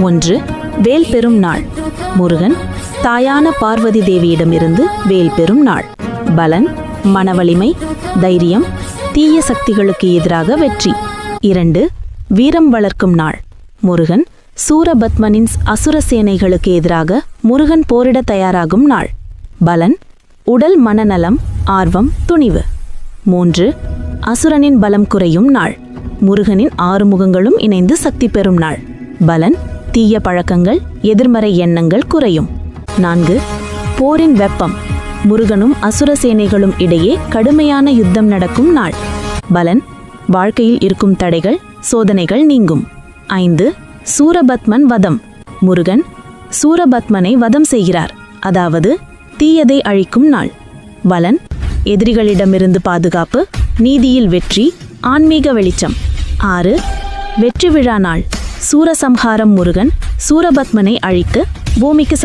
ஒன்று வேல் பெறும் நாள். முருகன் தாயான பார்வதி தேவியிடமிருந்து வேல் பெறும் நாள். பலன் மனவலிமை தைரியம் தீய சக்திகளுக்கு எதிராக வெற்றி. இரண்டு வீரம் வளர்க்கும் நாள். முருகன் சூரபத்மனின் அசுர சேனைகளுக்கு எதிராக முருகன் போரிட தயாராகும் நாள். பலன் உடல் மனநலம் ஆர்வம் துணிவு. மூன்று அசுரனின் பலம் குறையும் நாள். முருகனின் ஆறு முகங்களும் இணைந்து சக்தி பெறும் நாள். பலன் தீய பழக்கங்கள் எதிர்மறை எண்ணங்கள் குறையும். நான்கு போரின் வெப்பம். முருகனும் அசுர சேனைகளும் இடையே கடுமையான யுத்தம் நடக்கும் நாள். பலன் வாழ்க்கையில் இருக்கும் தடைகள் சோதனைகள் நீங்கும். ஐந்து சூரபத்மன் வதம். முருகன் சூரபத்மனை வதம் செய்கிறார். அதாவது தீயதை அழிக்கும் நாள். பலன் எதிரிகளிடமிருந்து பாதுகாப்பு நீதியில் வெற்றி ஆன்மீக வெளிச்சம். ஆறு வெற்றி விழா நாள். சூரசம்ஹாரம் முருகன் சூரபத்மனை அழித்து பூமிக்கு